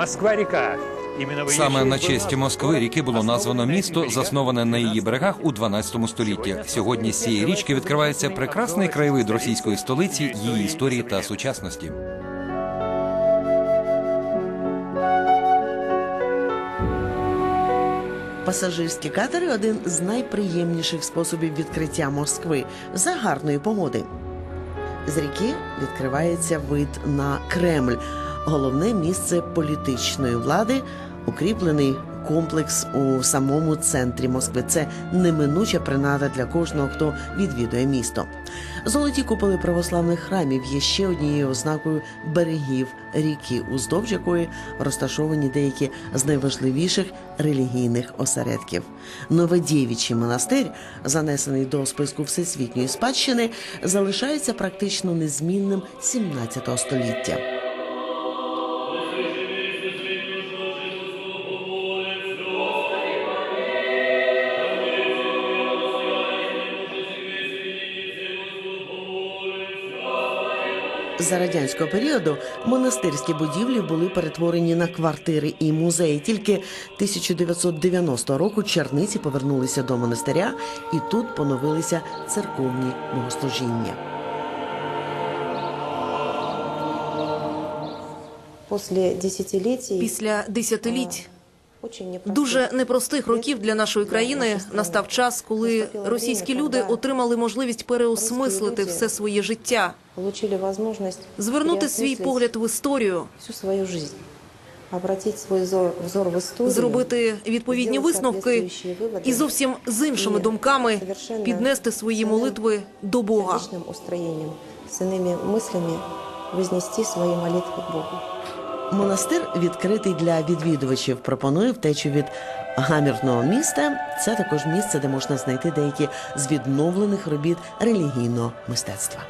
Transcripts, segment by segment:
В Саме на честь честь Москви ріки було названо місто, засноване на її берегах у 12 столітті. Сьогодні з цієї річки відкривається прекрасний краєвид російської столиці, її історії та сучасності. Пасажирські катери один з найприємніших способів відкриття Москви за гарної погоди. З ріки відкривається вид на Кремль, головне місце політичної влади, укріплений комплекс у самому центрі Москви. Це неминуча принада для кожного, хто відвідує місто. Золоті куполи православних храмів є ще однією ознакою берегів ріки, уздовж якої розташовані деякі з найважливіших релігійних осередків. Новодєвічий монастир, занесений до списку всесвітньої спадщини, залишається практично незмінним 17 століття. За радянського періоду монастирські будівлі були перетворені на квартири і музеї. Тільки 1990 року черниці повернулися до монастиря, і тут поновилися церковні богослужіння. Після десятиліть дуже непростих років для нашої країни настав час, коли російські люди отримали можливість переосмислити все своє життя, получили возможность звернути свій переосмыслить погляд в історію, всю свою жизнь, обратить свой взор, взор в историю, зробити відповідні сделать висновки соответствующие выводы і зовсім з іншими думками піднести свої молитви до Бога. личным устроением, с иными мыслями вознести свои молитвы к Богу. Монастир відкритий для відвідувачів. Пропонує втечу від гамірного міста. Це також місце, де можна знайти деякі з відновлених робіт релігійного мистецтва.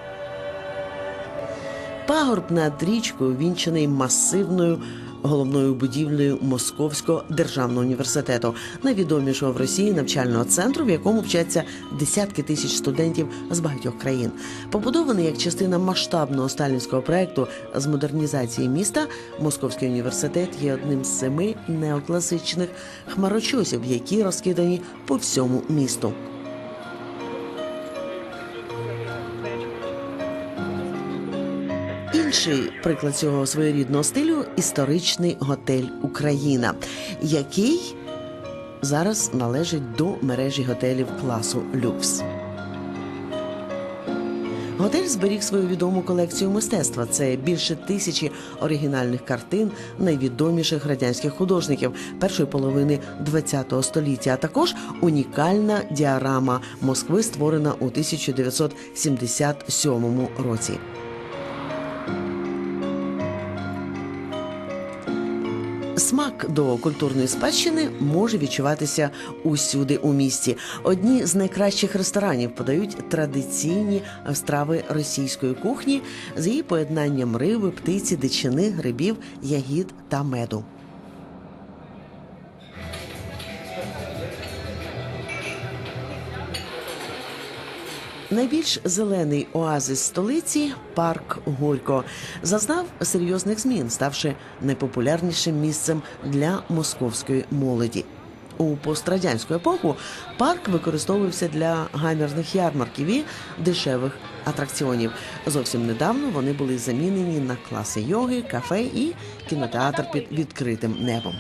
Пагорб над річкою вінчений масивною головною будівлею Московського державного університету, найвідомішого в Росії навчального центру, в якому вчаться десятки тисяч студентів з багатьох країн. Побудований як частина масштабного сталінського проекту з модернізації міста, Московський університет є одним з семи неокласичних хмарочосів, які розкидані по всьому місту. Інший приклад цього своєрідного стилю історичний готель Україна, який зараз належить до мережі готелів класу люкс. Готель зберіг свою відому колекцію мистецтва. Це більше тисячі оригінальних картин найвідоміших радянських художників першої половини ХХ століття, а також унікальна діарама Москви, створена у 1977 році. Смак до культурної спадщини може відчуватися усюди у місті. Одні з найкращих ресторанів подають традиційні страви російської кухні з її поєднанням риби, птиці, дичини, грибів, ягід та меду. Найбільш зелений оазис столиці парк Горько зазнав серйозних змін, ставши найпопулярнішим місцем для московської молоді. У пострадянську епоху парк використовувався для гамірних ярмарків і дешевих атракціонів. Зовсім недавно вони були замінені на класи йоги, кафе і кінотеатр під відкритим небом.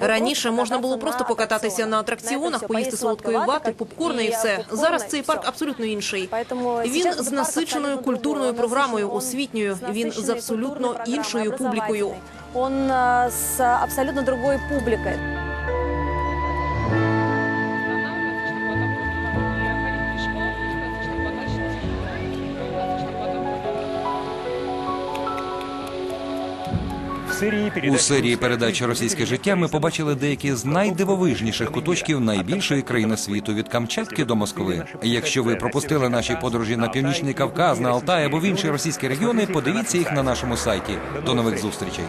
Раніше можна було просто покататися на атракціонах, поїсти солодкої вати, попкорна і все. Зараз цей парк абсолютно інший. Він з насиченою культурною програмою, освітньою. Він з абсолютно іншою публікою. Он з абсолютно другой публикой. У серії передач Російське життя ми побачили деякі з найдивовижніших куточків найбільшої країни світу від Камчатки до Москви. Якщо ви пропустили наші подорожі на північний Кавказ, на Алтай або в інші російські регіони, подивіться їх на нашому сайті. До нових зустрічей.